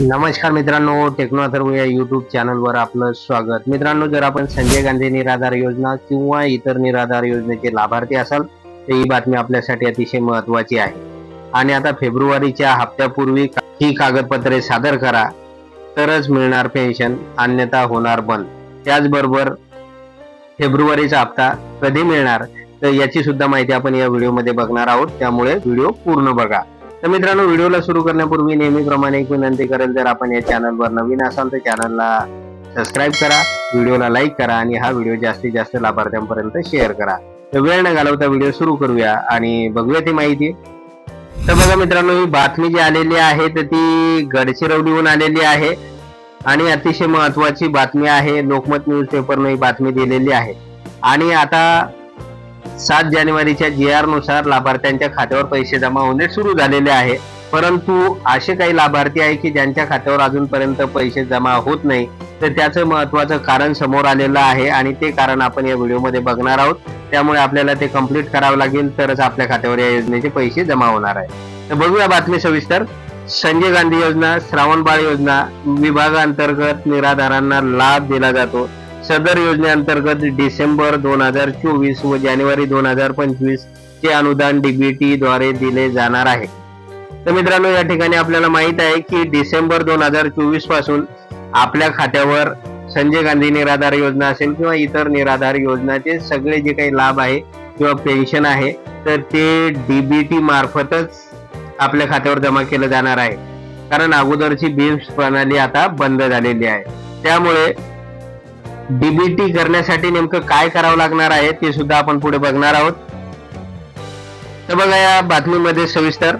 नमस्कार मित्रांनो टेक्नो अथर्व या युट्यूब चॅनलवर आपलं स्वागत. मित्रांनो जर आपण संजय गांधी निराधार योजना किंवा इतर निराधार योजनेचे लाभार्थी असाल तर ही बातमी आपल्यासाठी अतिशय महत्वाची आहे. आणि आता फेब्रुवारीच्या हप्त्यापूर्वी ही कागदपत्रे सादर करा तरच मिळणार पेन्शन अन्यथा होणार बंद. त्याचबरोबर फेब्रुवारीचा हप्ता कधी मिळणार तर याची सुद्धा माहिती आपण या व्हिडिओमध्ये बघणार आहोत. त्यामुळे व्हिडिओ पूर्ण बघा. तर मित्रांनो व्हिडिओला सुरू करण्यापूर्वी नेहमीप्रमाणे एक विनंती करेल जर आपण या चॅनलवर नवीन असाल तर चॅनलला सबस्क्राईब करा व्हिडिओला लाईक करा आणि हा व्हिडिओ जास्तीत जास्त लाभार्थ्यांपर्यंत शेअर करा. तर वेळ न घालवता व्हिडिओ सुरू करूया आणि बघूया ती माहिती. तर बघा मित्रांनो ही बातमी जी आलेली आहे तर ती गडचिरोलीहून आलेली आहे आणि अतिशय महत्वाची बातमी आहे. लोकमत न्यूज पेपरनं ही बातमी दिलेली आहे. आणि आता सात जानेवारीच्या जी आरनुसार लाभार्थ्यांच्या खात्यावर पैसे जमा होणे सुरू झालेले आहे. परंतु असे काही लाभार्थी आहे की ज्यांच्या खात्यावर अजूनपर्यंत पैसे जमा होत नाही तर त्याचं महत्वाचं कारण समोर आलेलं आहे आणि ते कारण आपण या व्हिडिओमध्ये बघणार आहोत. त्यामुळे आपल्याला ते कंप्लीट करावं लागेल तरच आपल्या खात्यावर या योजनेचे पैसे जमा होणार आहे. तर बघूया बातमी सविस्तर. संजय गांधी योजना श्रावणबाळ योजना विभागाअंतर्गत निराधारांना लाभ दिला जातो. सदर योजनेअंतर्गत डिसेंबर दोन हजार चोवीस व जानेवारी दोन हजार पंचवीस चे अनुदान डीबीटी द्वारे दिले जाणार आहे. तर मित्रांनो या ठिकाणी आपल्याला माहीत आहे की डिसेंबर दोन हजार चोवीसपासून आपल्या खात्यावर संजय गांधी निराधार योजना असेल किंवा इतर निराधार योजनाचे सगळे जे काही लाभ आहे किंवा पेन्शन आहे तर ते डीबीटी मार्फतच आपल्या खात्यावर जमा केलं जाणार आहे. कारण अगोदरची बीम्स प्रणाली आता बंद झालेली आहे. त्यामुळे डीबीटी करण्यासाठी नेमकं काय करावं लागणार आहे ते सुद्धा आपण पुढे बघणार आहोत. तर बघा या बातमीमध्ये सविस्तर.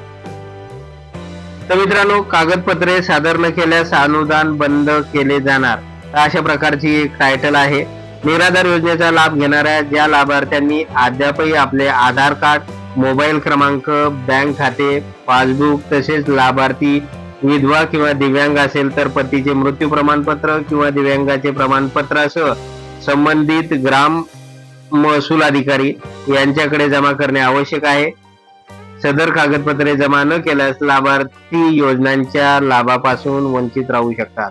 तर मित्रांनो कागदपत्रे सादर न केल्यास अनुदान बंद केले जाणार. अशा प्रकारची एक टायटल आहे. निराधार योजनेचा लाभ घेणाऱ्या ज्या लाभार्थ्यांनी अद्यापही आपले आधार कार्ड मोबाईल क्रमांक बँक खाते पासबुक तसेच लाभार्थी विधवा किंवा दिव्यांग असेल तर पतीचे मृत्यू प्रमाणपत्र किंवा दिव्यांगाचे प्रमाणपत्रासह संबंधित ग्राम महसूल अधिकारी यांच्याकडे जमा करणे आवश्यक आहे. सदर कागदपत्रे जमा न केल्यास लाभार्थी योजनांच्या लाभापासून वंचित राहू शकतात.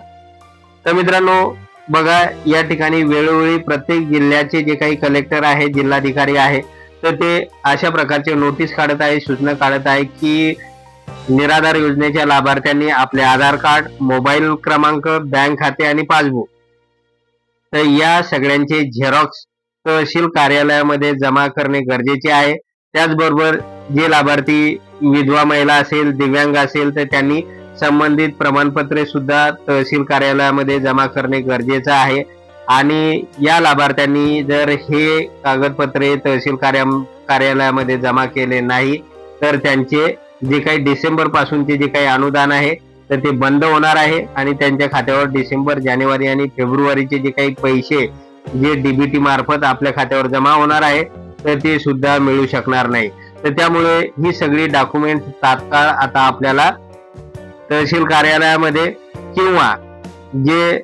तर मित्रांनो बघा या ठिकाणी वेळोवेळी प्रत्येक जिल्ह्याचे जे काही कलेक्टर आहे जिल्हाधिकारी आहे तर ते अशा प्रकारचे नोटीस काढत आहे सूचना काढत आहे की निराधार योजनेच्या लाभार्थ्यांनी आपले आधार कार्ड मोबाईल क्रमांक बँक खाते आणि पासबुक. तर या सगळ्यांचे झेरॉक्स तहसील कार्यालयामध्ये जमा करणे गरजेचे आहे. त्याचबरोबर जे लाभार्थी विधवा महिला असेल दिव्यांग असेल तर त्यांनी संबंधित प्रमाणपत्रे सुद्धा तहसील कार्यालयामध्ये जमा करणे गरजेचं आहे. आणि या लाभार्थ्यांनी जर हे कागदपत्रे तहसील कार्या कार्यालयामध्ये जमा केले नाही तर त्यांचे जे काही डिसेंबर पासूनचे जे काही अनुदान आहे तर ते बंद होणार आहे आणि त्यांच्या खात्यावर डिसेंबर जानेवारी आणि फेब्रुवारीचे जे काही पैसे जे डीबीटी मार्फत आपल्या खात्यावर जमा होणार आहे तर ते सुद्धा मिळू शकणार नाही. तर त्यामुळे ही सगळी डॉक्युमेंट तात्काळ आता आपल्याला तहसील कार्यालयामध्ये किंवा जे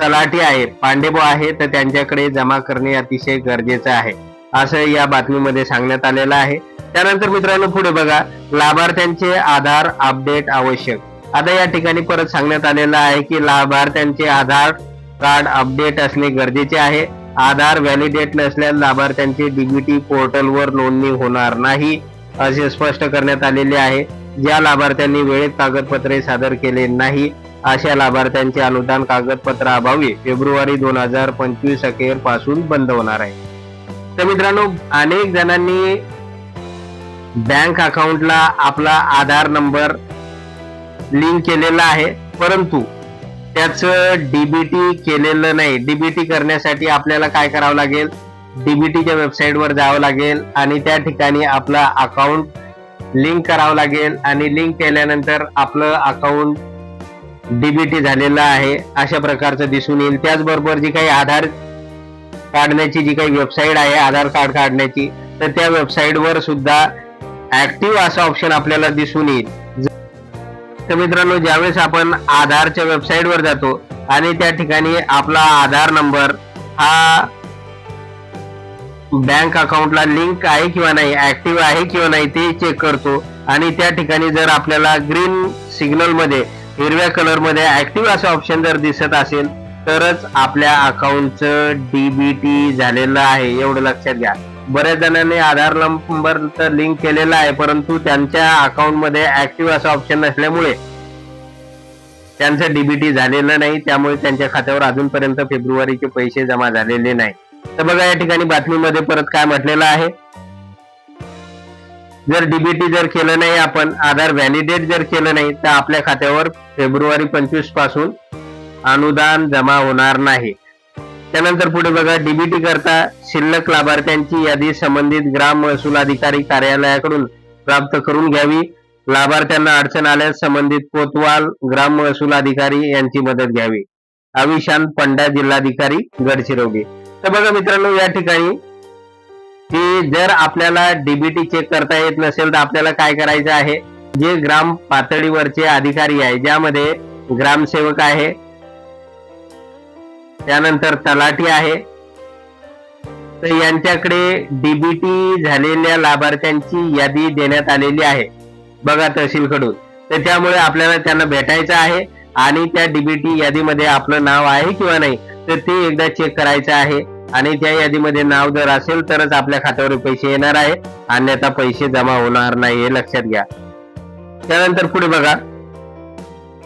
तलाठी आहे पांडेबो आहे तर त्यांच्याकडे जमा करणे अतिशय गरजेचं आहे. असं या बातमीमध्ये सांगण्यात आलेलं आहे. त्यानंतर मित्रांनो पुढे बघा. लाभार्थ्यांचे आधार अपडेट आवश्यक. आता या ठिकाणी परत सांगण्यात आलेलं आहे की लाभार्थ्यांचे आधार कार्ड अपडेट असणे गरजेचे आहे. आधार व्हॅलिडेट नसल्यास लाभार्थ्यांची डीबीटी पोर्टलवर नोंदणी होणार नाही असे स्पष्ट करण्यात आलेले आहे. ज्या लाभार्थ्यांनी वेळेत कागदपत्रे सादर केले नाही अशा लाभार्थ्यांचे अनुदान कागदपत्र अभावी फेब्रुवारी दोन हजार पंचवीस अखेरपासून बंद होणार आहे. तर मित्रांनो अनेक जणांनी बँक अकाउंटला आपला आधार नंबर लिंक केलेला आहे. परंतु त्याचं डीबीटी केलेलं नाही. डीबीटी करण्यासाठी आपल्याला काय करावं लागेल? डीबीटीच्या वेबसाईटवर जावं लागेल आणि त्या ठिकाणी आपला अकाउंट लिंक करावं लागेल आणि लिंक केल्यानंतर आपलं अकाउंट डीबीटी झालेलं आहे. अशा प्रकारचं दिसून येईल. त्याचबरोबर जी काही आधार काढण्याची जी काही वेबसाईट आहे आधार कार्ड काढण्याची तर त्या वेबसाईटवर सुद्धा ऍक्टिव्ह असं ऑप्शन आपल्याला दिसून येईल. तर मित्रांनो ज्यावेळेस आपण आधारच्या वेबसाईटवर जातो आणि त्या ठिकाणी आपला आधार नंबर हा बँक अकाउंटला लिंक आहे किंवा नाही ऍक्टिव्ह आहे किंवा नाही ते चेक करतो. आणि त्या ठिकाणी जर आपल्याला ग्रीन सिग्नलमध्ये हिरव्या कलरमध्ये ऍक्टिव्ह असं ऑप्शन जर दिसत असेल तरच आपल्या अकाउंटचं डीबीटी झालेलं आहे एवढं लक्षात घ्या. बऱ्याच जणांनी आधार नंबर तर लिंक केलेला आहे परंतु त्यांच्या अकाउंटमध्ये ऍक्टिव्ह असं ऑप्शन नसल्यामुळे त्यांचं डीबीटी झालेलं नाही त्यामुळे त्यांच्या खात्यावर अजूनपर्यंत फेब्रुवारीचे पैसे जमा झालेले नाही. तर बघा या ठिकाणी बातमीमध्ये परत काय म्हटलेलं आहे. जर डीबीटी जर केलं नाही आपण आधार व्हॅलिडेट जर केलं नाही तर आपल्या खात्यावर फेब्रुवारी पंचवीसपासून अनुदान जमा होणार नाही. त्यानंतर पुढे बघा डीबीटी करता शिल्लक लाभार्थ्यांची यादी संबंधित ग्राम महसूल अधिकारी कार्यालयाकडून प्राप्त करून घ्यावी. लाभार्थ्यांना अडचण आल्यास संबंधित कोतवाल ग्राम महसूल अधिकारी यांची मदत घ्यावी. अविशांत पंडा जिल्हाधिकारी गडचिरोली. तर बघा मित्रांनो या ठिकाणी की जर आपल्याला डीबीटी चेक करता येत नसेल तर आपल्याला काय करायचं आहे? जे ग्राम पातळीवरचे अधिकारी आहे ज्यामध्ये ग्रामसेवक आहे त्यानंतर तलाठी आहे. तर यांच्याकडे डीबीटी झालेल्या लाभार्थ्यांची यादी देण्यात आलेली आहे. बघा तहसीलकडून. तर त्यामुळे आपल्याला त्यांना भेटायचं आहे आणि त्या डीबीटी यादीमध्ये आपलं नाव आहे किंवा नाही तर ते एकदा चेक करायचं आहे. आणि त्या यादीमध्ये नाव जर असेल तरच आपल्या खात्यावर पैसे येणार आहे. अन्यथा पैसे जमा होणार नाही हे लक्षात घ्या. त्यानंतर पुढे बघा.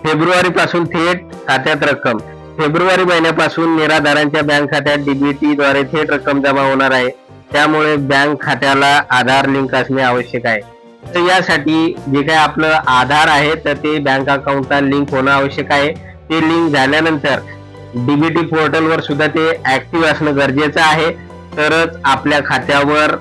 फेब्रुवारी पासून थेट खात्यात रक्कम. फेब्रुवारी महिन्यापासून निराधारांच्या बँक खात्यात डीबीटी द्वारे थेट रक्कम जमा होणार आहे. त्यामुळे बँक खात्याला आधार लिंक असणे आवश्यक आहे. तर यासाठी जे काय आपलं आधार आहे तर ते बँक अकाउंटला लिंक होणं आवश्यक आहे. ते लिंक झाल्यानंतर डीबीटी पोर्टलवर सुद्धा ते ऍक्टिव्ह असणं गरजेचं आहे. तरच आपल्या खात्यावर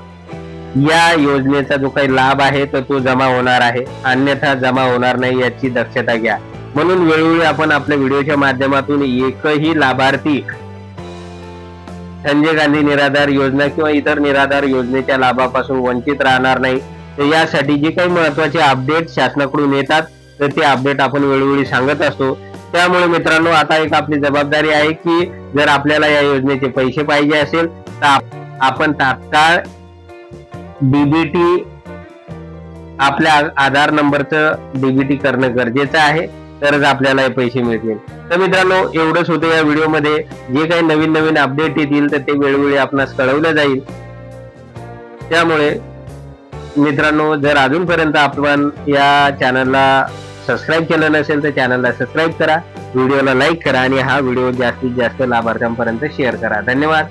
या योजनेचा जो काही लाभ आहे तर तो जमा होणार आहे. अन्यथा जमा होणार नाही याची दक्षता घ्या. म्हणून वेळोवेळी आपण आपल्या व्हिडिओच्या माध्यमातून एकही लाभार्थी संजय गांधी निराधार योजना किंवा इतर निराधार योजनेच्या लाभापासून वंचित राहणार नाही. तर यासाठी जे काही महत्त्वाचे अपडेट शासनाकडून येतात तर ते अपडेट आपण वेळोवेळी सांगत असतो. त्यामुळे मित्रांनो आता एक आपली जबाबदारी आहे की जर आपल्याला या योजनेचे पैसे पाहिजे असेल तर आपण तात्काळ डीबीटी आपल्या आधार नंबरचं डीबीटी करणं गरजेचं आहे. तरच आपल्याला हे पैसे मिळतील. तर मित्रांनो एवढंच होतं या व्हिडिओमध्ये. जे काही नवीन नवीन अपडेट येतील तर ते वेळोवेळी आपणास कळवलं जाईल. त्यामुळे मित्रांनो जर अजूनपर्यंत आपण या चॅनलला सबस्क्राईब केलं नसेल तर चॅनलला सबस्क्राईब करा. व्हिडिओला लाईक करा आणि हा व्हिडिओ जास्तीत जास्त लाभार्थ्यांपर्यंत शेअर करा. धन्यवाद.